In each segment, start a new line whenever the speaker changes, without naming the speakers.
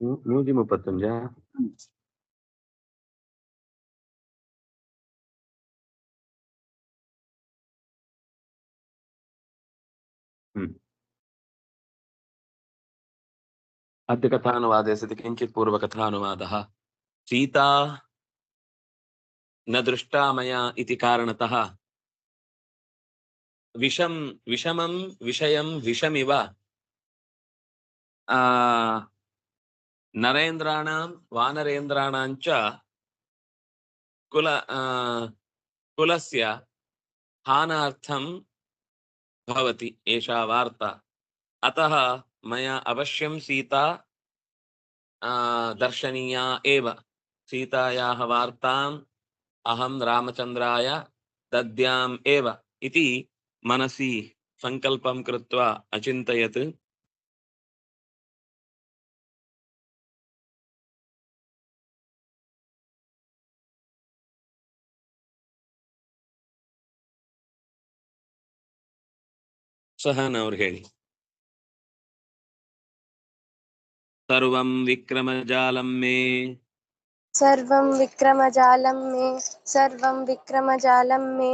நூ- நூத்தி முப்பத்தஞ்சா ம். अद्य कथानुवादे सति किञ्चित् पूर्वकथानुवादः सीता न दृष्टा मया इति कारणतः विषं विषमं विषयं विषमिव ನರೇಂದ್ರಾಣಾಂ ವಾನರೇಂದ್ರಾಣಾಂಚ ಕುಲ ಕುಲಸ್ಯ ಹಾನಾರ್ಥಂ ಭವತಿ ಏಷಾ ವಾರ್ತಾ ಅತಃ ಮಯ ಅವಶ್ಯಂ ಸೀತಾ ದರ್ಶನೀಯಾ ಏವ ಸೀತಾಯಾಹ ವಾರ್ತಾಂ ಅಹಂ ರಾಮಚಂದ್ರಾಯ ದದ್ಯಾಂ ಏವ ಇತಿ ಮನಸಿ ಸಂಕಲ್ಪಂ ಕೃತ್ವಾ ಅಚಿಂತಯತ್ सहन और सर्वं विक्रम जालम मे। सर्वं विक्रम जालम मे
सर्वं विक्रम जालम मे।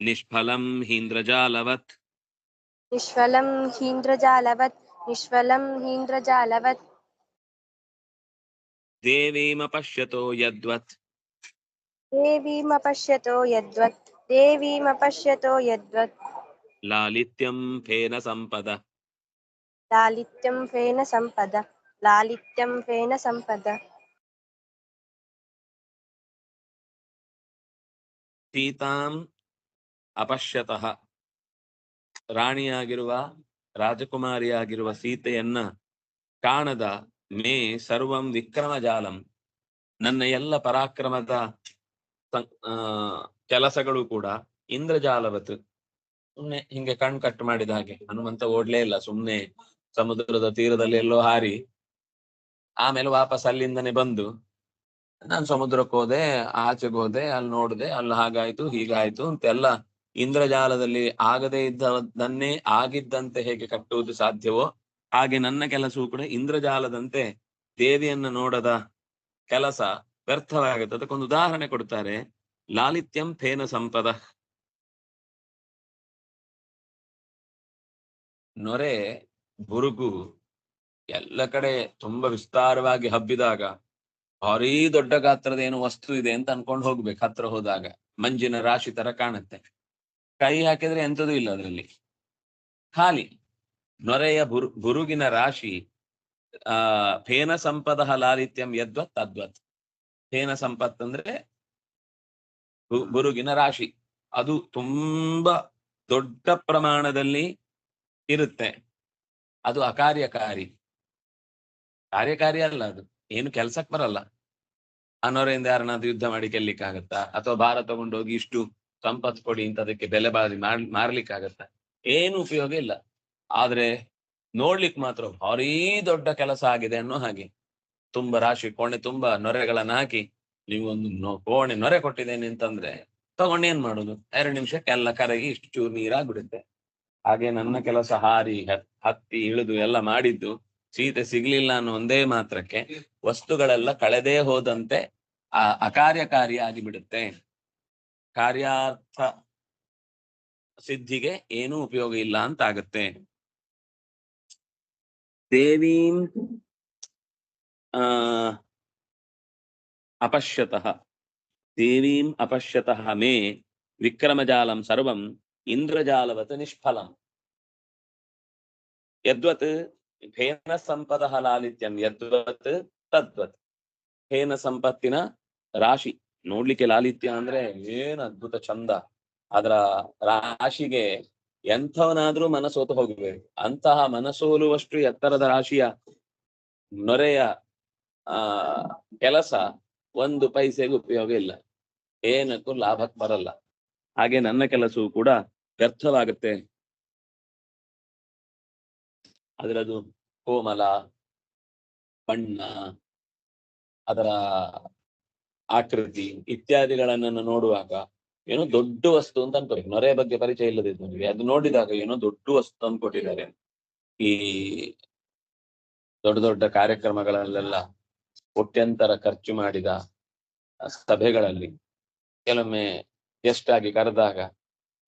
निष्फलम हींद्र जालवत
निष्फलम हींद्र
जालवत निष्फलम हींद्र जालवत
देवीम पश्यतो
यद्वत्। देवीम पश्यतो यद्वत् देवीम पश्यतो यद्वत्।
ಲಾಲಿತ್ಯಂ ಫೇನ ಸಂಪದ
लालित्यं फेन सम्पद लालित्यं फेन सम्पद
ಸೀತಾಂ ಅಪಶ್ಯತಃ ರಾಣಿಯಾಗಿರುವ ರಾಜಕುಮಾರಿಯಾಗಿರುವ ಸೀತೆಯನ್ನ ಕಾಣದ ಮೇ ಸರ್ವಂ ವಿಕ್ರಮಜಾಲಂ ನನ್ನ ಎಲ್ಲ ಪರಾಕ್ರಮದ ಸಂ- ಆ, ಕೆಲಸಗಳು ಕೂಡ ಇಂದ್ರಜಾಲವತ್ ಸುಮ್ನೆ ಹಿಂಗೆ ಕಣ್ ಕಟ್ ಮಾಡಿದ ಹಾಗೆ. ಹನುಮಂತ ಓಡ್ಲೇ ಇಲ್ಲ, ಸುಮ್ನೆ ಸಮುದ್ರದ ತೀರದಲ್ಲಿ ಎಲ್ಲೋ ಹಾರಿ. ಆಮೇಲೆ ವಾಪಸ್ ಅಲ್ಲಿಂದನೇ ಬಂದು ನಾನು ಸಮುದ್ರಕ್ಕೆ ಹೋದೆ, ಆಚೆಗೆ ಹೋದೆ, ಅಲ್ಲಿ ನೋಡಿದೆ, ಅಲ್ಲಿ ಹಾಗಾಯ್ತು, ಹೀಗಾಯ್ತು ಅಂತೆಲ್ಲ ಇಂದ್ರಜಾಲದಲ್ಲಿ ಆಗದೇ ಇದ್ದದನ್ನೇ ಆಗಿದ್ದಂತೆ ಹೇಗೆ ಕಟ್ಟುವುದು ಸಾಧ್ಯವೋ, ಹಾಗೆ ನನ್ನ ಕೆಲಸವೂ ಕೂಡ ಇಂದ್ರಜಾಲದಂತೆ ದೇವಿಯನ್ನು ನೋಡದ ಕೆಲಸ ವ್ಯರ್ಥವಾಗುತ್ತೆ. ಅದಕ್ಕೊಂದು ಉದಾಹರಣೆ ಕೊಡ್ತಾರೆ. ಲಾಲಿತ್ಯಂ ಫೇನ ಸಂಪದ. ನೊರೆ ಬುರುಗು ಎಲ್ಲ ಕಡೆ ತುಂಬಾ ವಿಸ್ತಾರವಾಗಿ ಹಬ್ಬಿದಾಗ, ಭಾರೀ ದೊಡ್ಡ ಗಾತ್ರದ ಏನು ವಸ್ತು ಇದೆ ಅಂತ ಅನ್ಕೊಂಡು ಹೋಗ್ಬೇಕು ಹತ್ರ ಹೋದಾಗ. ಮಂಜಿನ ರಾಶಿ ತರ ಕಾಣುತ್ತೆ. ಕೈ ಹಾಕಿದ್ರೆ ಎಂಥದೂ ಇಲ್ಲ ಅದರಲ್ಲಿ. ಖಾಲಿ. ನೊರೆಯ ಬುರು, ಬುರುಗಿನ ರಾಶಿ, ಆ ಫೇನ ಸಂಪದ ಲಾಲಿತ್ಯಂ ಯದ್ವತ್ ತದ್ವತ್. ಫೇನ ಸಂಪತ್ ಅಂದ್ರೆ ಬುರುಗಿನ ರಾಶಿ. ಅದು ತುಂಬಾ ದೊಡ್ಡ ಪ್ರಮಾಣದಲ್ಲಿ ಇರುತ್ತೆ. ಅದು ಅಕಾರ್ಯಕಾರಿ. ಕಾರ್ಯಕಾರಿ ಅಲ್ಲ ಅದು. ಏನು ಕೆಲ್ಸಕ್ ಬರಲ್ಲ. ಅನೋರೆಯಿಂದ ಯಾರನ್ನಾದ್ರೂ ಯುದ್ಧ ಮಾಡಿ ಗೆಲ್ಲಿಕ್ಕಾಗತ್ತಾ? ಅಥವಾ ಭಾರ ತಗೊಂಡೋಗಿ ಇಷ್ಟು ಸಂಪತ್ತು ಕೊಡಿ ಅಂತ ಅದಕ್ಕೆ ಬೆಲೆ ಬಾಳಿ ಮಾರ್, ಮಾರ್ಲಿಕ್ಕಾಗತ್ತಾ? ಏನು ಉಪಯೋಗ ಇಲ್ಲ. ಆದ್ರೆ ನೋಡ್ಲಿಕ್ ಮಾತ್ರ ಭಾರೀ ದೊಡ್ಡ ಕೆಲಸ ಆಗಿದೆ ಅನ್ನೋ ಹಾಗೆ. ತುಂಬಾ ರಾಶಿ ಕೋಣೆ, ತುಂಬಾ ನೊರೆಗಳನ್ನ ಹಾಕಿ ನೀವು ಒಂದು ಕೋಣೆ ನೊರೆ ಕೊಟ್ಟಿದ್ದೇನೆ ಅಂತಂದ್ರೆ ತಗೊಂಡು ಏನ್ ಮಾಡುದು? ಎರಡು ನಿಮಿಷಕ್ಕೆಲ್ಲ ಕರಗಿ ಇಷ್ಟು ಚೂರು ನೀರಾಗ್ಬಿಡುತ್ತೆ. ಹಾಗೆ ನನ್ನ ಕೆಲಸ ಹಾರಿ, ಹತ್- ಹತ್ತಿ, ಇಳಿದು ಎಲ್ಲ ಮಾಡಿದ್ದು. ಸೀತೆ ಸಿಗ್ಲಿಲ್ಲ ಅನ್ನೋ ಒಂದೇ ಮಾತ್ರಕ್ಕೆ ವಸ್ತುಗಳೆಲ್ಲ ಕಳೆದೇ ಹೋದಂತೆ ಆ ಅಕಾರ್ಯಕಾರಿ ಆಗಿಬಿಡುತ್ತೆ ಕಾರ್ಯಾರ್ಥ ಸಿದ್ಧಿಗೆ ಏನೂ ಉಪಯೋಗ ಇಲ್ಲ ಅಂತ ಆಗುತ್ತೆ ದೇವೀಂ, ಆ, ಅಪಶ್ಯತಃ. ದೇವೀಂ ಅಪಶ್ಯತಃ ಮೇ ವಿಕ್ರಮಜಾಲಂ ಸರ್ವಂ ಇಂದ್ರಜಾಲವತ್ ನಿಷ್ಫಲಂ ಯದ್ವತ್ ಫೇನ ಸಂಪದ ಲಾಲಿತ್ಯಂ ಯದ್ವತ್ ತದ್ವತ್. ಫೇನ ಸಂಪತ್ತಿನ ರಾಶಿ. ನೋಡ್ಲಿಕ್ಕೆ ಲಾಲಿತ್ಯ ಅಂದ್ರೆ ಏನ್ ಅದ್ಭುತ ಚಂದ ಅದರ ರಾಶಿಗೆ ಎಂಥವನಾದ್ರೂ ಮನಸೋತು ಹೋಗಬೇಕು. ಅಂತಹ ಮನಸ್ಸೋಲುವಷ್ಟು ಎತ್ತರದ ರಾಶಿಯ ನೊರೆಯ, ಆ, ಕೆಲಸ ಒಂದು ಪೈಸೆಗೂ ಉಪಯೋಗ ಇಲ್ಲ. ಏನಕ್ಕೂ ಲಾಭಕ್ಕೆ ಬರಲ್ಲ. ಹಾಗೆ ನನ್ನ ಕೆಲಸವು ಕೂಡ ವ್ಯರ್ಥವಾಗುತ್ತೆ. ಅದರದು ಕೋಮಲ, ಬಣ್ಣ, ಅದರ ಆಕೃತಿ ಇತ್ಯಾದಿಗಳನ್ನ ನೋಡುವಾಗ ಏನೋ ದೊಡ್ಡ ವಸ್ತು ಅಂತ ಅನ್ಕೋಬೇಕು ನೊರೆ ಬಗ್ಗೆ ಪರಿಚಯ ಇಲ್ಲದಿದ್ದವನಿಗೆ ಅದು ನೋಡಿದಾಗ ಏನೋ ದೊಡ್ಡ ವಸ್ತು ಅನ್ಕೊಟ್ಟಿದ್ದಾರೆ. ಈ ದೊಡ್ಡ ದೊಡ್ಡ ಕಾರ್ಯಕ್ರಮಗಳಲ್ಲೆಲ್ಲ ಕೋಟ್ಯಂತರ ಖರ್ಚು ಮಾಡಿದ ಸಭೆಗಳಲ್ಲಿ ಕೆಲವೊಮ್ಮೆ ಗೆಸ್ಟ್ ಆಗಿ ಕರೆದಾಗ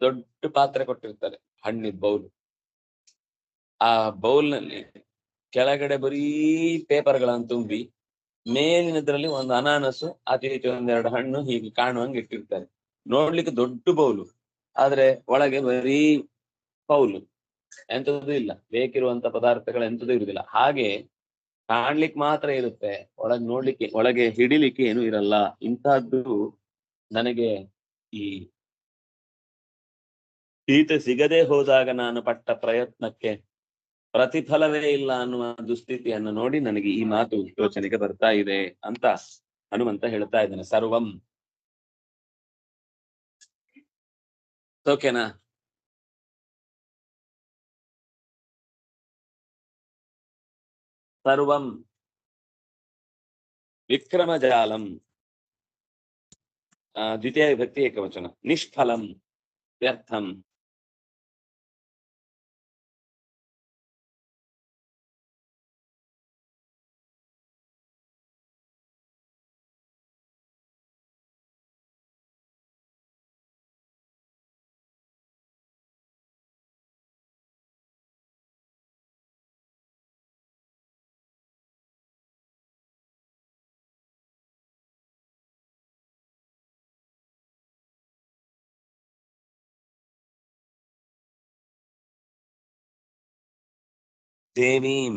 ದೊಡ್ಡ ಪಾತ್ರೆ ಕೊಟ್ಟಿರ್ತಾರೆ ಹಣ್ಣಿನ ಬೌಲ್ ಆ ಬೌಲ್ನಲ್ಲಿ ಕೆಳಗಡೆ ಬರೀ ಪೇಪರ್ಗಳನ್ನು ತುಂಬಿ, ಮೇಲಿನದ್ರಲ್ಲಿ ಒಂದು ಅನಾನಸು, ಅತಿ ಹೆಚ್ಚು ಒಂದೆರಡು ಹಣ್ಣು ಹೀಗೆ ಕಾಣುವಂಗೆ ಇಟ್ಟಿರ್ತಾರೆ. ನೋಡ್ಲಿಕ್ಕೆ ದೊಡ್ಡ ಬೌಲು ಆದ್ರೆ ಒಳಗೆ ಬರೀ ಪೌಲು. ಎಂಥದ್ದು ಇಲ್ಲ. ಬೇಕಿರುವಂತ ಪದಾರ್ಥಗಳು ಎಂಥದ್ದು ಇರುವುದಿಲ್ಲ. ಹಾಗೆ ಕಾಣ್ಲಿಕ್ಕೆ ಮಾತ್ರ ಇರುತ್ತೆ. ಒಳಗೆ ನೋಡ್ಲಿಕ್ಕೆ, ಒಳಗೆ ಹಿಡಿಲಿಕ್ಕೆ ಏನು ಇರಲ್ಲ. ಇಂತಹದ್ದು ನನಗೆ ಈ ಸೀತೆ ಸಿಗದೆ ಹೋದಾಗ ನಾನು ಪಟ್ಟ ಪ್ರಯತ್ನಕ್ಕೆ ಪ್ರತಿಫಲವೇ ಇಲ್ಲ ಅನ್ನುವ ದುಸ್ಥಿತಿಯನ್ನು ನೋಡಿ ನನಗೆ ಈ ಮಾತು ಯೋಚನೆಗೆ ಬರ್ತಾ ಇದೆ ಅಂತ ಹನುಮಂತ ಹೇಳ್ತಾ ಇದ್ದಾನೆ. ಸರ್ವಂ. ಓಕೆನಾ ಸರ್ವಂ. ವಿಕ್ರಮಜಾಲಂ. ಆ, ದ್ವಿತೀಯ ವಿಭಕ್ತಿ ಏಕವಚನ ನಿಷ್ಫಲಂ ದೇವೀಂ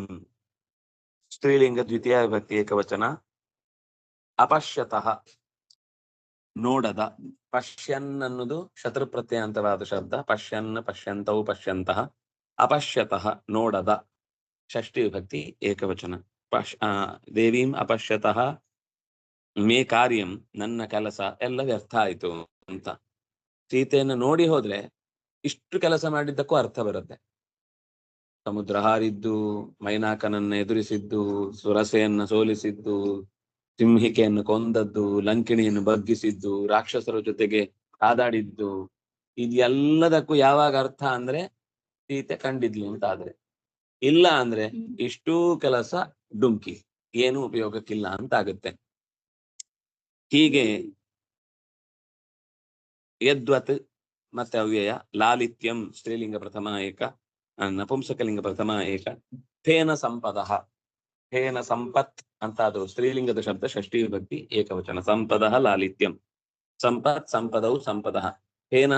ಸ್ತ್ರೀಲಿಂಗ ದ್ವಿತೀಯ ವಿಭಕ್ತಿ ಏಕವಚನ. ಅಪಶ್ಯತಃ ನೋಡದ. ಪಶ್ಯನ್ ಅನ್ನೋದು ಶತ್ರು ಪ್ರತ್ಯಯಂತವಾದ ಶಬ್ದ. ಪಶ್ಯನ್ ಪಶ್ಯಂತವು ಪಶ್ಯಂತಹ ಅಪಶ್ಯತಃ ನೋಡದ. ಷಷ್ಠಿ ವಿಭಕ್ತಿ ಏಕವಚನ. ಪಶ್ ದೇವೀಂ ಅಪಶ್ಯತಃ ಮೇ ಕಾರ್ಯಂ, ನನ್ನ ಕೆಲಸ ಎಲ್ಲ ವ್ಯರ್ಥ ಆಯ್ತು ಅಂತ. ಸೀತೆಯನ್ನು ನೋಡಿ ಹೋದ್ರೆ ಇಷ್ಟು ಕೆಲಸ ಮಾಡಿದ್ದಕ್ಕೂ ಅರ್ಥ ಬರುತ್ತೆ. ಸಮುದ್ರ ಹಾರಿದ್ದು ಮೈನಾಕನನ್ನ ಎದುರಿಸಿದ್ದು ಸುರಸೆಯನ್ನ ಸೋಲಿಸಿದ್ದು ಸಿಂಹಿಕೆಯನ್ನು ಕೊಂದದ್ದು ಲಂಕಿಣಿಯನ್ನು ಬಗ್ಗಿಸಿದ್ದು ರಾಕ್ಷಸರ ಜೊತೆಗೆ ಕಾದಾಡಿದ್ದು ಇದೆಲ್ಲದಕ್ಕೂ ಯಾವಾಗ ಅರ್ಥ ಅಂದ್ರೆ ಸೀತೆ ಕಂಡಿದ್ಲು ಅಂತ ಆದ್ರೆ ಇಲ್ಲ ಅಂದ್ರೆ ಇಷ್ಟೂ ಕೆಲಸ ಡುಂಕಿ. ಏನು ಉಪಯೋಗಕ್ಕಿಲ್ಲ ಅಂತ ಆಗುತ್ತೆ ಹೀಗೆ ಯದ್ವತ್ ಮತ್ತೆ ಅವ್ಯಯ ಲಾಲಿತ್ಯಂ ಸ್ತ್ರೀಲಿಂಗ ಪ್ರಥಮ ಏಕ ನಪುಂಸಕಲಿಂಗ ಪ್ರಥಮ ಏಕ. ಫೇನ ಸಂಪದ. ಫೇನ ಸಂಪತ್ ಅಂತ ಅದು ಸ್ತ್ರೀಲಿಂಗದ ಶಬ್ದ, ಷಷ್ಠಿ ವಿಭಕ್ತಿ, ಏಕವಚನ. ಸಂಪದ ಲಾಲಿತ್ಯಂ. ಸಂಪತ್, ಸಂಪದೌ, ಸಂಪದ. ಫೇನ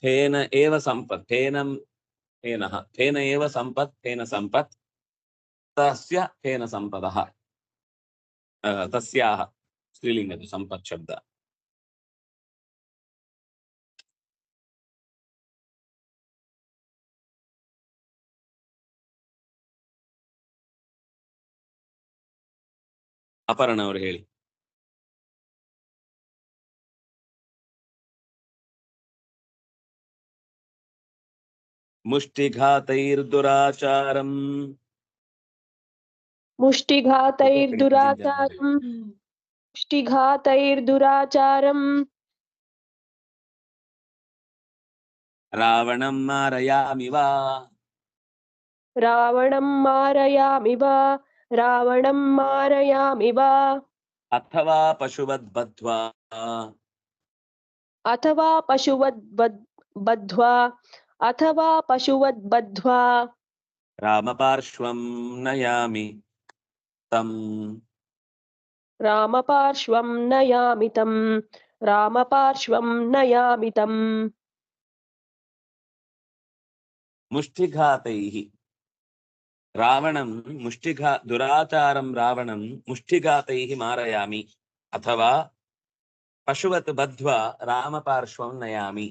ಫೇನ ಏವ ಸಂಪತ್. ಫೇನಂ ಫೇನ ಫೇನ ಏವ ಸಂಪತ್ ಫೇನ ಸಂಪತ್. ತಸ್ಯ ಫೇನ ಸಂಪದ. ತಸ್ಯಾಹ. ಸ್ತ್ರೀಲಿಂಗದ ಸಂಪತ್ ಶಬ್ದ. ಅಪರ್ಣ ಅವರು ಹೇಳಿ ಮುಷ್ಟಿಘಾತೈರ್ದುರಾಚಾರಂ
मुष्टिघातैर्दुराचारम् मुष्टिघातैर्दुराचारम्
ರಾವಣಂ ಮಾರಯಾಮಿ ವಾ
रावणं मारयामि वा रावणं मारयामि वा? अथवा पशुवद्बद्ध्वा? अथवा पशुवद्बद्ध्वा? अथवा पशुवद्बद्ध्वा?
रामपार्श्वं नयामि तम्।
रामपार्श्वं नयामि तं रामपार्श्वं नयामि तम्।
मुष्टिघातैः। ರಾವಣಂ ಮುಷ್ಟಿಘಾ ದುರಾಚಾರಂ ರಾವಣಂ ಮುಷ್ಟಿಘಾತೈ ಮಾರಯಾಮಿ ಅಥವಾ ಪಶುವತ್ ಬದ್ಧ್ವಾ ರಾಮಪಾರ್ಶ್ವಂ ನಯಾಮಿ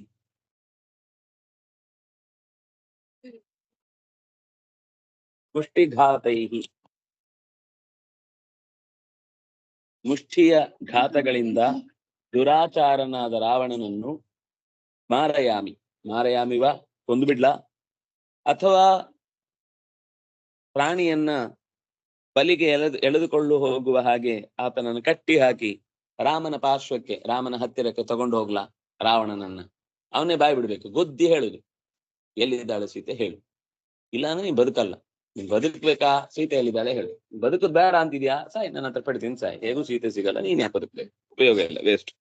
ಮುಷ್ಟಿಘಾತೈ ಮುಷ್ಟಿಯ ಘಾತಗಳಿಂದ ದುರಾಚಾರನಾದ ರಾವಣನನ್ನು ಮಾರಯಾಮಿ। ಮಾರಯಾಮಿವ ಕೊಂದು ಬಿಡ್ಲಾ? ಅಥವಾ ಪ್ರಾಣಿಯನ್ನ ಬಲಿಗೆ ಎಳೆದು, ಎಳೆದುಕೊಳ್ಳು ಹೋಗುವ ಹಾಗೆ ಆತನನ್ನು ಕಟ್ಟಿ ಹಾಕಿ ರಾಮನ ಪಾರ್ಶ್ವಕ್ಕೆ, ರಾಮನ ಹತ್ತಿರಕ್ಕೆ ತಗೊಂಡು ಹೋಗ್ಲಾ ರಾವಣನನ್ನ. ಅವನೇ ಬಾಯಿ ಬಿಡ್ಬೇಕು. ಗುದ್ದಿ ಹೇಳುದು. ಎಲ್ಲಿದ್ದಾಳೆ ಸೀತೆ? ಹೇಳು. ಇಲ್ಲ ಅಂದ್ರೆ ನೀನ್ ಬದುಕಲ್ಲ. ನೀನ್ ಬದುಕ್ಬೇಕಾ? ಸೀತೆ ಎಲ್ಲಿದ್ದಾಳೆ? ಹೇಳು. ಬದುಕುದ್ ಬೇಡ ಅಂತಿದ್ಯಾ? ಸಾಯ್ ನನ್ನ ಹತ್ರ ಪಡ್ತೀನಿ ಸಾಯ್. ಹೇಗೂ ಸೀತೆ ಸಿಗಲ್ಲ, ನೀನ್ ಯಾಕೆ ಬದುಕ್ಬೇಕು? ಉಪಯೋಗ ಇಲ್ಲ ವೇಸ್ಟ್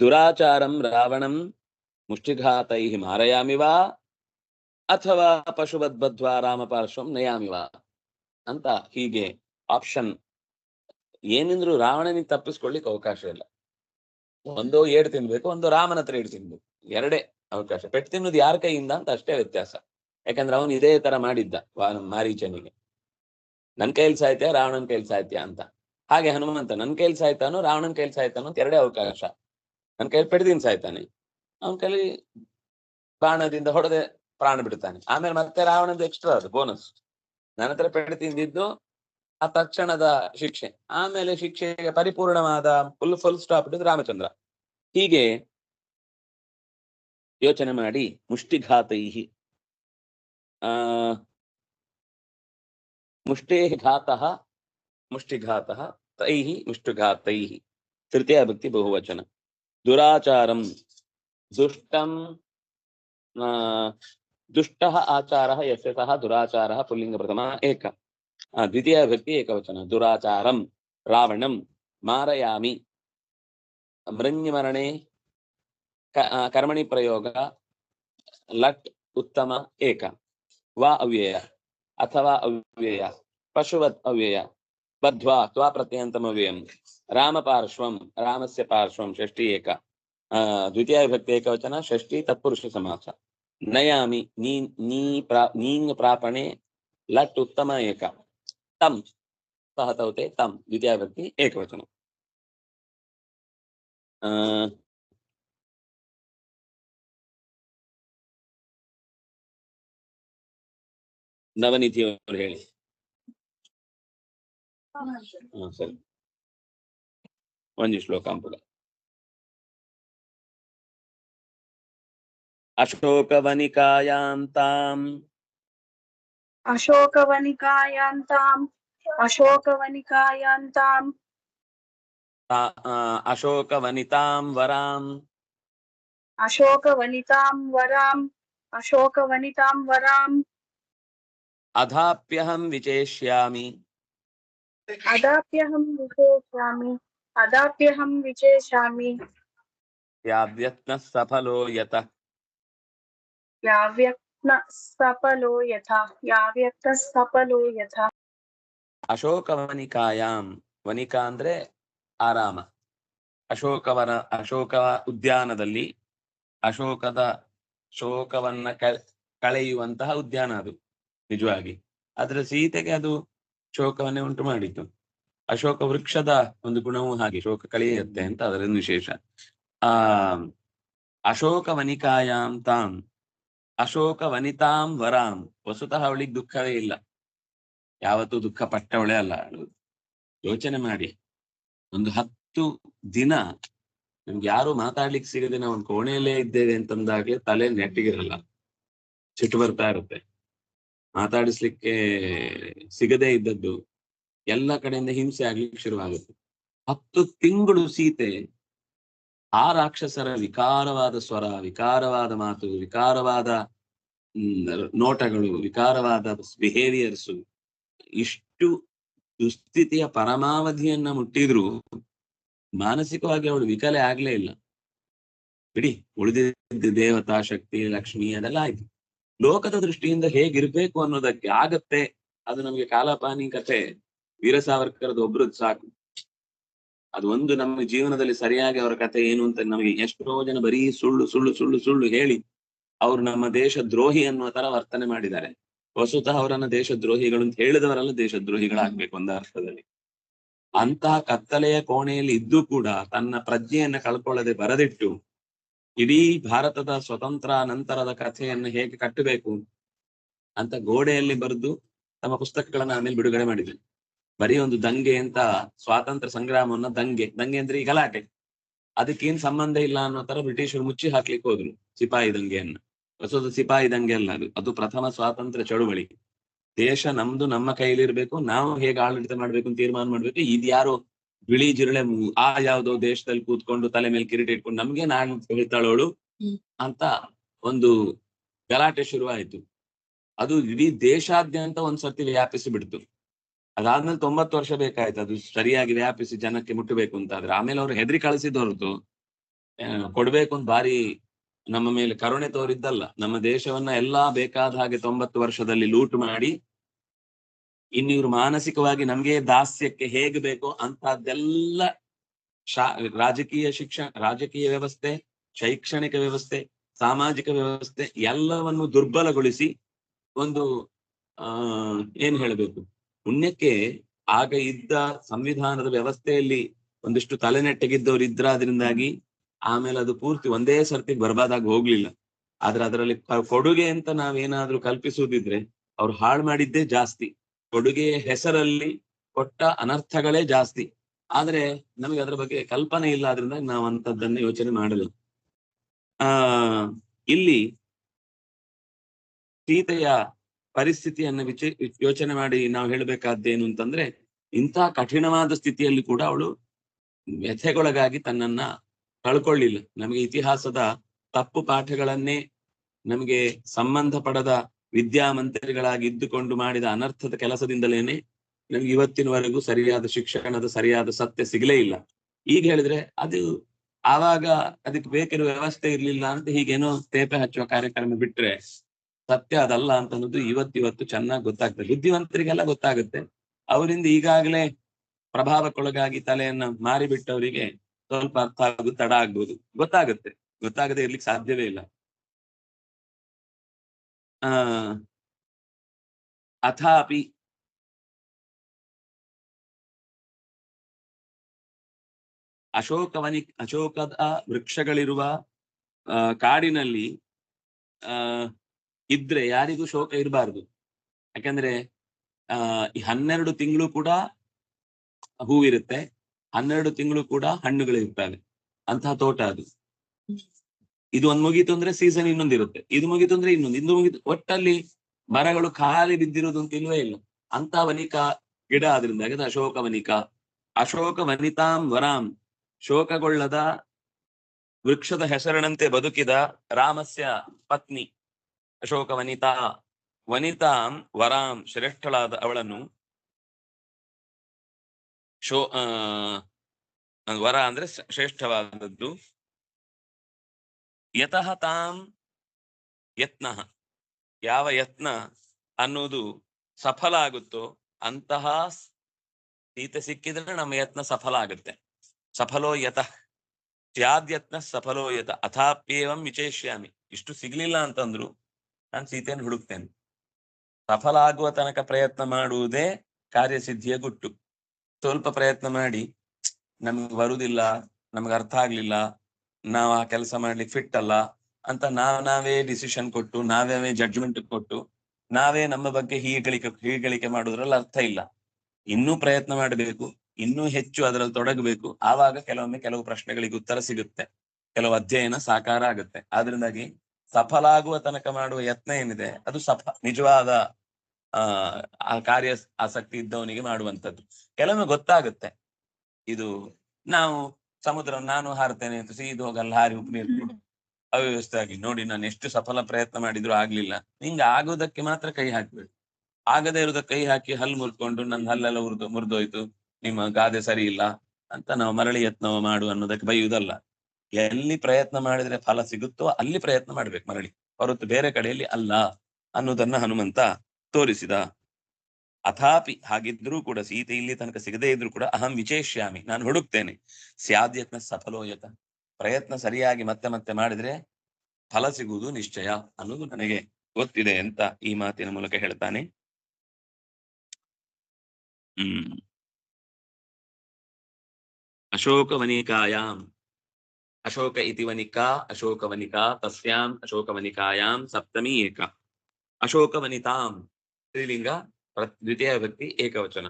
ದುರಾಚಾರಂ ರಾವಣಂ ಮುಷ್ಟಿಘಾತೈ ಮಾರಯಾಮಿ ವಾ ಅಥವಾ ಪಶುವದ್ ರಾಮ ಪಾರ್ಶ್ವಂ ವಾ ಅಂತ ಹೀಗೆ ಆಪ್ಷನ್ ಏನಿದ್ರು ರಾವಣನಿಗೆ ತಪ್ಪಿಸ್ಕೊಳ್ಳಿಕ್ ಅವಕಾಶ ಇಲ್ಲ. ಒಂದು ಏಡ್ ತಿನ್ಬೇಕು, ಒಂದು ರಾಮನ ಹತ್ರ ಏಡ್ ತಿನ್ಬೇಕು. ಎರಡೇ ಅವಕಾಶ. ಪೆಟ್ಟು ತಿನ್ನೋದು ಯಾರ ಕೈಯಿಂದ ಅಂತ ಅಷ್ಟೇ ವ್ಯತ್ಯಾಸ. ಯಾಕಂದ್ರೆ ಅವನು ಇದೇ ತರ ಮಾಡಿದ್ದ ಮಾರೀಚನಿಗೆ. ನನ್ ಕೈಲಿ ಸಾಹಿತ್ಯ ರಾವಣನ್ ಕೈಲಿ ಸಾಹಿತ್ಯ ಅಂತ. ಹಾಗೆ ಹನುಮಂತ, ನನ್ ಕೈಲಿ ಸಾಯ್ತಾನು, ರಾವಣನ್ ಕೈಲಿ ಸಾಯ್ತಾನು ಅಂತ ಎರಡೇ ಅವಕಾಶ. ನನ್ ಕೈಲಿ ಪೆಡ್ದಿನ ಸಾಯ್ತಾನೆ. ಅವನ ಕೈಲಿ ಬಾಣದಿಂದ ಹೊಡೆದೆ ಪ್ರಾಣ ಬಿಡ್ತಾನೆ. ಆಮೇಲೆ ಮತ್ತೆ ರಾವಣದ ಎಕ್ಸ್ಟ್ರಾ ಅದು ಬೋನಸ್ ನನ್ನ ಹತ್ರ ತಿಂದಿದ್ದು ಆ ತಕ್ಷಣದ ಶಿಕ್ಷೆ. ಆಮೇಲೆ ಶಿಕ್ಷೆಗೆ ಪರಿಪೂರ್ಣವಾದ ಫುಲ್ ಫುಲ್ ಸ್ಟಾಪ್ ಇಟ್ಟಿದ್ದು ರಾಮಚಂದ್ರ. ಹೀಗೆ ಯೋಚನೆ ಮಾಡಿ ಮುಷ್ಟಿಘಾತೈ ಆ ಮುಷ್ಟೇಃ ಘಾತಃ ಮುಷ್ಟಿಘಾತಃ ತೈಹಿ ಮುಷ್ಟುಘಾತೈಃ ತೃತೀಯ ಭಕ್ತಿ ಬಹುವಚನ. ದುರಾಚಾರಂ ದುಷ್ಟಂ ಆ, ದುಷ್ಟಃ ಆಚಾರः ಯस्य ಸಹ ದುರಾಚಾರः ಪುಲ್ಲಿಂಗ ಪ್ರಥಮ ಏಕ ಆ, ದ್ವಿತೀಯ ಭಕ್ತಿ ಏಕವಚನ ದುರಾಚಾರಂ ರಾವಣಂ ಮಾರಯಾಮಿ ಮೃಣ್ಯಮರಣೆ ಕ- ಆ, ಕರ್ಮಣಿ ಪ್ರಯೋಗ ಲಟ್ ಉತ್ತಮ ಏಕ ವಾ ಅವ್ಯಯ ಅಥವಾ ಅವ್ಯಯ ಪಶುವತ್ ಅವ್ಯಯ ಬದ್ಧ್ವಾ ತ್ವಾ ಪ್ರತ್ಯಂತಮ ಅವ್ಯಯಂ ರಾಮ ಪಾರ್ಶ್ವಂ ರಾಮಸ್ಯ ಪಾರ್ಶ್ವಂ ಷಷ್ಠಿ ಏಕ ಆ, ದ್ವಿತೀಯ ವಿಭಕ್ತಿ ಏಕವಚನ ಷಷ್ಠಿ ತತ್ಪುರುಷ ಸಮಾಸ ನಯಾಮಿ ನೀ ನೀ ಪ್ರಾ ನೀಂಗ್ ಪ್ರಾಪಣೆ ಲಟ್ ಉತ್ತಮ ಏಕ ತಂ ಸಹ ತೌತೆ ತಂ ದ್ವಿತೀಯ ವಿಭಕ್ತಿ ಏಕವಚನ ಆ, ನವನಿಧಿ ಅವರು ಹೇಳಿ ಹಾ ಸರಿ ಒಂದು ಶ್ಲೋಕ अशोकवनिकायां ताम्।
अशोकवनिकायां ताम्।
अशोकवनिकायां ताम्। अशोकवनितां वराम्।
अशोकवनितां वराम्। अशोकवनितां वराम्।
अधाप्यहं विचेष्यामि।
अदाप्यहं विचेष्यामि। अदाप्यहं विचेष्यामि। याव्यत्नः सफलो यतः।
ಅಶೋಕವನಿಕಾಯಾಮ್ ವನಿಕಾ ಅಂದ್ರೆ ಆರಾಮ ಅಶೋಕವನ ಅಶೋಕ ಉದ್ಯಾನದಲ್ಲಿ ಅಶೋಕದ ಶೋಕವನ್ನ ಕಳೆಯುವಂತಹ ಉದ್ಯಾನ ಅದು, ನಿಜವಾಗಿ. ಅದರ ಸೀತೆಗೆ ಅದು ಶೋಕವನ್ನೇ ಉಂಟು ಮಾಡಿತು ಅಶೋಕ ವೃಕ್ಷದ ಒಂದು ಗುಣವೂ ಹಾಗೆ, ಶೋಕ ಕಳೆಯುತ್ತೆ ಅಂತ ಅದರ ವಿಶೇಷ. ಆ ಅಶೋಕ ವನಿಕಾಯಾಮ್ ತಾಂ ಅಶೋಕ ವನಿತಾಂ ವರಾಂ. ವಸುತಃ ಅವಳಿಗೆ ದುಃಖವೇ ಇಲ್ಲ. ಯಾವತ್ತೂ ದುಃಖ ಪಟ್ಟವಳೆ ಅಲ್ಲ. ಯೋಚನೆ ಮಾಡಿ. ಒಂದು ಹತ್ತು ದಿನ ನಮ್ಗೆ ಯಾರು ಮಾತಾಡ್ಲಿಕ್ಕೆ ಸಿಗದೆ ನಾವು ಒಂದು ಕೋಣೆಯಲ್ಲೇ ಇದ್ದೇವೆ ಅಂತಂದಾಗ್ಲೇ ತಲೆ ನೆಟ್ಟಿಗಿರಲ್ಲ. ಸಿಟ್ಟು ಬರ್ತಾ ಇರುತ್ತೆ. ಮಾತಾಡಿಸ್ಲಿಕ್ಕೆ ಸಿಗದೇ ಇದ್ದದ್ದು ಎಲ್ಲ ಕಡೆಯಿಂದ ಹಿಂಸೆ ಆಗ್ಲಿಕ್ಕೆ ಶುರುವಾಗುತ್ತೆ. ಹತ್ತು ತಿಂಗಳು ಸೀತೆ ಆ ರಾಕ್ಷಸರ ವಿಕಾರವಾದ ಸ್ವರ, ವಿಕಾರವಾದ ಮಾತು, ವಿಕಾರವಾದ ನೋಟಗಳು, ವಿಕಾರವಾದ ಬಿಹೇವಿಯರ್ಸು ಇಷ್ಟು ದುಸ್ಥಿತಿಯ ಪರಮಾವಧಿಯನ್ನ ಮುಟ್ಟಿದ್ರು ಮಾನಸಿಕವಾಗಿ ಅವಳು ವಿಕಲೆ ಆಗ್ಲೇ ಇಲ್ಲ. ಬಿಡಿ, ಉಳಿದಿದ್ದ ದೇವತಾ, ಶಕ್ತಿ, ಲಕ್ಷ್ಮಿ ಅದೆಲ್ಲ ಆಯ್ತು. ಲೋಕದ ದೃಷ್ಟಿಯಿಂದ ಹೇಗಿರ್ಬೇಕು ಅನ್ನೋದಕ್ಕೆ ಆಗತ್ತೆ. ಅದು ನಮ್ಗೆ ಕಾಲಪಾನಿ ಕಥೆ ವೀರ ಸಾವರ್ಕರ್ದು ಒಬ್ರದ್ ಸಾಕು. ಅದು ಒಂದು ನಮ್ಮ ಜೀವನದಲ್ಲಿ ಸರಿಯಾಗಿ ಅವರ ಕಥೆ ಏನು ಅಂತ ನಮಗೆ ಎಷ್ಟೋ ಜನ ಬರೀ ಸುಳ್ಳು ಸುಳ್ಳು ಸುಳ್ಳು ಸುಳ್ಳು ಹೇಳಿ ಅವ್ರು ನಮ್ಮ ದೇಶ ದ್ರೋಹಿ ಅನ್ನುವ ತರ ವರ್ತನೆ ಮಾಡಿದ್ದಾರೆ. ವಸುತಃ ಅವರನ್ನ ದೇಶದ್ರೋಹಿಗಳು ಅಂತ ಹೇಳಿದವರೆಲ್ಲ ದೇಶದ್ರೋಹಿಗಳಾಗ್ಬೇಕು ಒಂದು ಅರ್ಥದಲ್ಲಿ. ಅಂತಹ ಕತ್ತಲೆಯ ಕೋಣೆಯಲ್ಲಿ ಇದ್ದು ಕೂಡ ತನ್ನ ಪ್ರಜ್ಞೆಯನ್ನ ಕಳ್ಕೊಳ್ಳದೆ ಬರೆದಿಟ್ಟು ಇಡೀ ಭಾರತದ ಸ್ವತಂತ್ರ ನಂತರದ ಕಥೆಯನ್ನು ಹೇಗೆ ಕಟ್ಟಬೇಕು ಅಂತ ಗೋಡೆಯಲ್ಲಿ ಬರೆದು ತಮ್ಮ ಪುಸ್ತಕಗಳನ್ನ ಆಮೇಲೆ ಬಿಡುಗಡೆ ಮಾಡಿದ್ರು. ಬರೀ ಒಂದು ದಂಗೆ ಅಂತ ಸ್ವಾತಂತ್ರ್ಯ ಸಂಗ್ರಾಮವನ್ನ ದಂಗೆ. ದಂಗೆ ಅಂದ್ರೆ ಈ ಗಲಾಟೆ. ಅದಕ್ಕೇನ್ ಸಂಬಂಧ ಇಲ್ಲ ಅನ್ನೋ ತರ ಬ್ರಿಟಿಷರು ಮುಚ್ಚಿ ಹಾಕ್ಲಿಕ್ಕೆ ಹೋದ್ರು ಸಿಪಾಯಿ ದಂಗೆಯನ್ನ. ಹೊಸದು ಸಿಪಾಯಿ ದಂಗೆ ಅಲ್ಲ ಅದು. ಅದು ಪ್ರಥಮ ಸ್ವಾತಂತ್ರ್ಯ ಚಳುವಳಿ ದೇಶ ನಮ್ದು ನಮ್ಮ ಕೈಲಿರ್ಬೇಕು ನಾವು ಹೇಗೆ ಆಡಳಿತ ಮಾಡ್ಬೇಕು ಅಂತ ತೀರ್ಮಾನ ಮಾಡ್ಬೇಕು ಇದ್ಯಾರೋ ಬಿಳಿ ಜಿರಳೆ ಆ ಯಾವ್ದೋ ದೇಶದಲ್ಲಿ ಕೂತ್ಕೊಂಡು ತಲೆ ಮೇಲೆ ಕಿರೀಟ ಇಟ್ಕೊಂಡು ನಮ್ಗೆ ನಾನ್ ಹೇಳ್ತಾಳೋಳು ಅಂತ ಒಂದು ಗಲಾಟೆ ಶುರುವಾಯಿತು. ಅದು ಇಡೀ ದೇಶಾದ್ಯಂತ ಒಂದ್ಸರ್ತಿ ವ್ಯಾಪಿಸಿ ಬಿಡ್ತು ಅದಾದ್ಮೇಲೆ ತೊಂಬತ್ತು ವರ್ಷ ಬೇಕಾಯ್ತು. ಅದು ಸರಿಯಾಗಿ ವ್ಯಾಪಿಸಿ ಜನಕ್ಕೆ ಮುಟ್ಟಬೇಕು ಅಂತ ಆದ್ರೆ. ಆಮೇಲೆ ಅವ್ರು ಹೆದರಿ ಕಳಿಸಿದ ಹೊರತು ಕೊಡ್ಬೇಕು ಅಂತ ಭಾರಿ ನಮ್ಮ ಮೇಲೆ ಕರುಣೆ ತೋರಿದ್ದಲ್ಲ. ನಮ್ಮ ದೇಶವನ್ನ ಎಲ್ಲಾ ಬೇಕಾದ ಹಾಗೆ ತೊಂಬತ್ತು ವರ್ಷದಲ್ಲಿ ಲೂಟ್ ಮಾಡಿ, ಇನ್ನಿವ್ರು ಮಾನಸಿಕವಾಗಿ ನಮ್ಗೆ ದಾಸ್ಯಕ್ಕೆ ಹೇಗ್ ಬೇಕೋ ಅಂತದ್ದೆಲ್ಲ ಶಾ, ರಾಜಕೀಯ ಶಿಕ್ಷಣ ರಾಜಕೀಯ ವ್ಯವಸ್ಥೆ, ಶೈಕ್ಷಣಿಕ ವ್ಯವಸ್ಥೆ, ಸಾಮಾಜಿಕ ವ್ಯವಸ್ಥೆ ಎಲ್ಲವನ್ನು ದುರ್ಬಲಗೊಳಿಸಿ ಒಂದು, ಆ, ಏನ್ ಹೇಳಬೇಕು? ಪುಣ್ಯಕ್ಕೆ ಆಗ ಇದ್ದ ಸಂವಿಧಾನದ ವ್ಯವಸ್ಥೆಯಲ್ಲಿ ಒಂದಿಷ್ಟು ತಲೆನೆಟ್ಟಗಿದ್ದವ್ರು ಇದ್ರ ಅದರಿಂದಾಗಿ ಆಮೇಲೆ ಅದು ಪೂರ್ತಿ ಒಂದೇ ಸರ್ತಿ ಬರ್ಬಾದಾಗಿ ಹೋಗ್ಲಿಲ್ಲ. ಆದ್ರೆ ಅದರಲ್ಲಿ ಕೊಡುಗೆ ಅಂತ ನಾವೇನಾದ್ರೂ ಕಲ್ಪಿಸುವುದಿದ್ರೆ ಅವ್ರು ಹಾಳು ಮಾಡಿದ್ದೇ ಜಾಸ್ತಿ. ಕೊಡುಗೆಯ ಹೆಸರಲ್ಲಿ ಕೊಟ್ಟ ಅನರ್ಥಗಳೇ ಜಾಸ್ತಿ. ಆದ್ರೆ ನಮಗೆ ಅದರ ಬಗ್ಗೆ ಕಲ್ಪನೆ ಇಲ್ಲ ಅದರಿಂದ ನಾವು ಅಂತದ್ದನ್ನ ಯೋಚನೆ ಮಾಡಲ್ಲ. ಆ, ಇಲ್ಲಿ ಸೀತೆಯ ಪರಿಸ್ಥಿತಿಯನ್ನು ವಿಚ, ಯೋಚನೆ ಮಾಡಿ ನಾವು ಹೇಳಬೇಕಾದ್ದೇನು ಅಂತಂದ್ರೆ, ಇಂಥ ಕಠಿಣವಾದ ಸ್ಥಿತಿಯಲ್ಲಿ ಕೂಡ ಅವಳು ವ್ಯಥೆಗೊಳಗಾಗಿ ತನ್ನನ್ನ ಕಳ್ಕೊಳ್ಳಿಲ್ಲ ನಮಗೆ ಇತಿಹಾಸದ ತಪ್ಪು ಪಾಠಗಳನ್ನೇ ನಮಗೆ ಸಂಬಂಧ ಪಡದ ವಿದ್ಯಾಮಂತ್ರಿಗಳಾಗಿ ಇದ್ದುಕೊಂಡು ಮಾಡಿದ ಅನರ್ಥದ ಕೆಲಸದಿಂದಲೇನೆ ನಮ್ಗೆ ಇವತ್ತಿನವರೆಗೂ ಸರಿಯಾದ ಶಿಕ್ಷಣದ ಸರಿಯಾದ ಸತ್ಯ ಸಿಗಲೇ ಇಲ್ಲ. ಈಗ ಹೇಳಿದ್ರೆ ಅದು ಆವಾಗ ಅದಕ್ಕೆ ಬೇಕಿರುವ ವ್ಯವಸ್ಥೆ ಇರ್ಲಿಲ್ಲ ಅಂತ ಹೀಗೇನೋ ತೇಪೆ ಹಚ್ಚುವ ಕಾರ್ಯಕ್ರಮ ಬಿಟ್ರೆ ಸತ್ಯ ಅದಲ್ಲ ಅಂತ ಅನ್ನೋದು ಇವತ್ತಿವತ್ತು ಚೆನ್ನಾಗಿ ಗೊತ್ತಾಗ್ತದೆ. ಬುದ್ಧಿವಂತರಿಗೆಲ್ಲ ಗೊತ್ತಾಗುತ್ತೆ. ಅವರಿಂದ ಈಗಾಗಲೇ ಪ್ರಭಾವಕ್ಕೊಳಗಾಗಿ ತಲೆಯನ್ನ ಮಾರಿಬಿಟ್ಟವರಿಗೆ ಸ್ವಲ್ಪ ಅರ್ಥ ಆಗೋದು ತಡ ಆಗ್ಬೋದು. ಗೊತ್ತಾಗುತ್ತೆ. ಗೊತ್ತಾಗದೆ ಇರ್ಲಿಕ್ಕೆ ಸಾಧ್ಯವೇ ಇಲ್ಲ. ಆ, ಅಥಾಪಿ ಅಶೋಕವನಿ, ಅಶೋಕದ ವೃಕ್ಷಗಳಿರುವ ಕಾಡಿನಲ್ಲಿ, ಆ ಇದ್ರೆ ಯಾರಿಗೂ ಶೋಕ ಇರಬಾರ್ದು. ಯಾಕಂದ್ರೆ, ಆ, ಈ ಹನ್ನೆರಡು ತಿಂಗಳು ಕೂಡ ಹೂವಿರುತ್ತೆ. ಹನ್ನೆರಡು ತಿಂಗಳು ಕೂಡ ಹಣ್ಣುಗಳು ಇರ್ತವೆ. ಅಂತಹ ತೋಟ ಅದು. ಇದು ಒಂದ್ ಮುಗೀತು ಅಂದ್ರೆ ಸೀಸನ್ ಇನ್ನೊಂದಿರುತ್ತೆ ಇದು ಮುಗೀತು ಅಂದ್ರೆ ಇನ್ನೊಂದು. ಇದು ಮುಗಿತು, ಒಟ್ಟಲ್ಲಿ ಮರಗಳು ಖಾಲಿ ಬಿದ್ದಿರೋದು ಅಂತ ಇಲ್ವೇ ಇಲ್ಲ. ಅಂತ ವನಿಕಾ ಗಿಡ ಆದ್ರಿಂದ, ಯಾಕಂದ್ರೆ ಅಶೋಕ ವನಿಕಾ. ಅಶೋಕ ವನಿತಾಂ ವರಾಂ. ಶೋಕಗೊಳ್ಳದ ವೃಕ್ಷದ ಹೆಸರಿನಂತೆ ಬದುಕಿದ ರಾಮಸ್ಯ ಪತ್ನಿ. ಅಶೋಕ ವನಿತಾ, ವನಿತಾಂ ವರಾಂ ಶ್ರೇಷ್ಠಳಾದ ಅವಳನ್ನು ಶೋ, ಆ, ವರ ಅಂದ್ರೆ ಶ್ರ- ಶ್ರೇಷ್ಠವಾದದ್ದು. ಯತಃ ತಾಂ ಯತ್ನ. ಯಾವ ಯತ್ನ ಅನ್ನೋದು ಸಫಲ ಆಗುತ್ತೋ ಅಂತಹ ಸೀತೆ ಸಿಕ್ಕಿದ್ರೆ ನಮ್ಮ ಯತ್ನ ಸಫಲ ಆಗುತ್ತೆ ಸಫಲೋ ಯತಃ. ಸ್ಯಾದ್ಯತ್ನ ಸಫಲೋ ಯತ. ಅಥಾಪ್ಯೇವಂ ವಿಚೇಷ್ಯಾಮಿ. ಇಷ್ಟು ಸಿಗ್ಲಿಲ್ಲ ಅಂತಂದ್ರು ನಾನು ಸೀತೆಯನ್ನು ಹುಡುಕ್ತೇನೆ. ಸಫಲ ಆಗುವ ತನಕ ಪ್ರಯತ್ನ ಮಾಡುವುದೇ ಕಾರ್ಯಸಿದ್ಧಿಯ ಗುಟ್ಟು. ಸ್ವಲ್ಪ ಪ್ರಯತ್ನ ಮಾಡಿ, ನಮ್ಗೆ ಬರುವುದಿಲ್ಲ ನಮ್ಗೆ ಅರ್ಥ ಆಗ್ಲಿಲ್ಲ, ನಾವು ಆ ಕೆಲಸ ಮಾಡ್ಲಿಕ್ಕೆ ಫಿಟ್ ಅಲ್ಲ ಅಂತ ನಾವ್ ನಾವೇ ಡಿಸಿಷನ್ ಕೊಟ್ಟು ನಾವೇ ಜಡ್ಜ್ಮೆಂಟ್ ಕೊಟ್ಟು, ನಾವೇ ನಮ್ಮ ಬಗ್ಗೆ ಹೀಗಳಿಕೆ ಹೀಗಳಿಕೆ ಮಾಡುದ್ರಲ್ಲಿ ಅರ್ಥ ಇಲ್ಲ. ಇನ್ನೂ ಪ್ರಯತ್ನ ಮಾಡಬೇಕು, ಇನ್ನೂ ಹೆಚ್ಚು ಅದರಲ್ಲಿ ತೊಡಗಬೇಕು. ಆವಾಗ ಕೆಲವೊಮ್ಮೆ ಕೆಲವು ಪ್ರಶ್ನೆಗಳಿಗೆ ಉತ್ತರ ಸಿಗುತ್ತೆ. ಕೆಲವು ಅಧ್ಯಯನ ಸಾಕಾರ ಆಗುತ್ತೆ. ಆದ್ರಿಂದಾಗಿ ಸಫಲ ಆಗುವ ತನಕ ಮಾಡುವ ಯತ್ನ ಏನಿದೆ ಅದು ಸಫ ನಿಜವಾದ ಆ ಕಾರ್ಯ ಆಸಕ್ತಿ ಇದ್ದವನಿಗೆ ಮಾಡುವಂತದ್ದು ಕೆಲವೊಮ್ಮೆ ಗೊತ್ತಾಗುತ್ತೆ ಇದು ನಾವು ಸಮುದ್ರ ನಾನು ಹಾರ್ತೇನೆ ಅಂತ ಸೀದು ಹೋಗಲ್ಲ ಹಾರಿ ಉಪ್ಪು ನೀರು. ಅವ್ಯವಸ್ಥೆ ಆಗಿ ನೋಡಿ ನಾನು ಎಷ್ಟು ಸಫಲ ಪ್ರಯತ್ನ ಮಾಡಿದ್ರು ಆಗ್ಲಿಲ್ಲ. ನಿಂಗೆ ಆಗೋದಕ್ಕೆ ಮಾತ್ರ ಕೈ ಹಾಕ್ಬೇಕು. ಆಗದೇ ಇರೋದಕ್ಕೆ ಕೈ ಹಾಕಿ ಹಲ್ಲು ಮುರ್ಕೊಂಡು ನನ್ನ ಹಲ್ಲೆಲ್ಲ ಉರ್ದು ಮುರಿದೋಯ್ತು ನಿಮ್ಮ ಗಾದೆ ಸರಿ ಇಲ್ಲ ಅಂತ ನಾವು ಮರಳಿ ಯತ್ನ ಮಾಡು ಅನ್ನೋದಕ್ಕೆ ಬೈಯುವುದಲ್ಲ. ಎಲ್ಲಿ ಪ್ರಯತ್ನ ಮಾಡಿದ್ರೆ ಫಲ ಸಿಗುತ್ತೋ ಅಲ್ಲಿ ಪ್ರಯತ್ನ ಮಾಡ್ಬೇಕು ಮರಳಿ. ಹೊರತು ಬೇರೆ ಕಡೆಯಲ್ಲಿ ಅಲ್ಲ ಅನ್ನೋದನ್ನ ಹನುಮಂತ ತೋರಿಸಿದ. ಅಥಾಪಿ ಹಾಗಿದ್ರೂ ಕೂಡ ಸೀತೆ ಇಲ್ಲಿ ತನಕ ಸಿಗದೇ ಇದ್ರು ಕೂಡ ಅಹಂ ವಿಚೇಷ್ಯಾಮಿ, ನಾನು ಹುಡುಕ್ತೇನೆ. ಸ್ಯಾದ್ಯತ್ನ ಸಫಲೋಯತ. ಪ್ರಯತ್ನ ಸರಿಯಾಗಿ ಮತ್ತೆ ಮತ್ತೆ ಮಾಡಿದ್ರೆ ಫಲ ಸಿಗುವುದು ನಿಶ್ಚಯ ಅನ್ನೋದು ನನಗೆ ಗೊತ್ತಿದೆ ಅಂತ ಈ ಮಾತಿನ ಮೂಲಕ ಹೇಳ್ತಾನೆ. ಹ್ಮ್. ಅಶೋಕವನಿಕಾಯಾಂ ಅಶೋಕ ಇತಿ ವನಿಕಾ ಅಶೋಕವನಿಕಾ ತಸ್ಯಾಂ ಅಶೋಕವನಿಕಾಯಾಂ ಸಪ್ತಮಿ ಏಕ ಅಶೋಕವನಿತಾಂ ಸ್ತ್ರೀಲಿಂಗ ದ್ವಿತೀಯ ವ್ಯಕ್ತಿ ಏಕವಚನ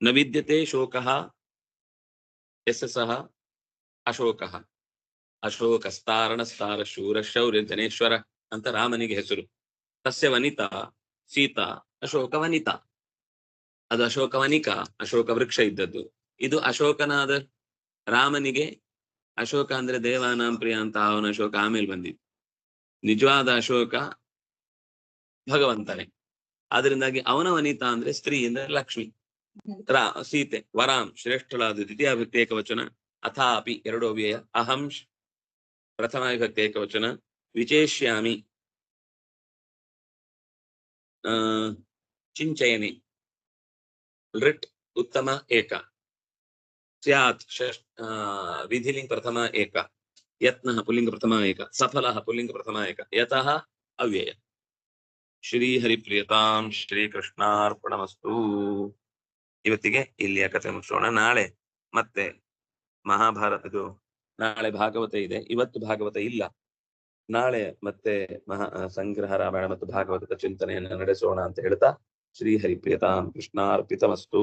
ನ ವಿದ್ಯತೆ ಶೋಕ ಯಸ್ಯ ಸಹ ಅಶೋಕ ಅಶೋಕಸ್ತಾರಣ ಸ್ತಾರ ಶೂರ ಶೌರ್ಯ ಜನೇಶ್ವರ ಅಂತ ರಾಮನಿಗೆ ಹೆಸರು ತಸ್ಯ ವನಿತಾ ಸೀತಾ ಅಶೋಕ ವನಿತಾ ಅದು ಅಶೋಕ ವನಿಕಾ ಅಶೋಕ ವೃಕ್ಷ ಇದ್ದದ್ದು ಇದು ಅಶೋಕನಾದ ರಾಮನಿಗೆ, ಅಶೋಕ ಅಂದ್ರೆ ದೇವಾನಾಂ ಪ್ರಿಯ ಅಂತ ಅವನ ಅಶೋಕ ಆಮೇಲೆ ಬಂದಿದ್ದು. ನಿಜವಾದ ಅಶೋಕ ಭಗವಂತನೇ. ಅದರಿಂದಾಗಿ ಅವನ ವನಿತಾ ಅಂದ್ರೆ ಸ್ತ್ರೀ ಅಂದ್ರೆ ಲಕ್ಷ್ಮಿ. ರಾ, ಸೀತೆ, ವರಾಂ, ಶ್ರೇಷ್ಠಳಾದ ದ್ವಿತೀಯ ವಿಭಕ್ತಿ ಏಕವಚನ, ಅಥಾಪಿ, ಎರಡೋ ವ್ಯಯ, ಅಹಂ ಪ್ರಥಮ ವಿಭಕ್ತಿ ಏಕವಚನ, ವಿಚೇಷ್ಯಾಮಿ, ಆ, ಚಿಂಚಯನಿ ಲಿಟ್ ಉತ್ತಮ, ಏಕ. ಸ್ಯಾತ್ ಷಷ್ ವಿಧಿಲಿಂಗ್ ಪ್ರಥಮ ಏಕ ಯತ್ನ ಪುಲ್ಲಿಂಗ ಪ್ರಥಮ ಏಕ ಸಫಲ ಪುಲ್ಲಿಂಗ ಪ್ರಥಮ ಏಕ ಯತಃ ಅವ್ಯಯ ಶ್ರೀ ಹರಿಪ್ರಿಯತಾಂ ಶ್ರೀಕೃಷ್ಣಾರ್ಪಣಮಸ್ತು ಇವತ್ತಿಗೆ ಇಲ್ಲಿಯ ಕಥೆ ಮುಗಿಸೋಣ. ನಾಳೆ ಮತ್ತೆ ಮಹಾಭಾರತದು ನಾಳೆ ಭಾಗವತ ಇದೆ. ಇವತ್ತು ಭಾಗವತ ಇಲ್ಲ. ನಾಳೆ ಮತ್ತೆ ಮಹಾ ಸಂಗ್ರಹ ರಾಮಾಯಣ ಮತ್ತು ಭಾಗವತದ ಚಿಂತನೆಯನ್ನು ನಡೆಸೋಣ ಅಂತ ಹೇಳ್ತಾ ಶ್ರೀ ಕೃಷ್ಣಾರ್ಪಿತ ಕೃಷ್ಣಾರ್ಪಿತಮಸ್ತು.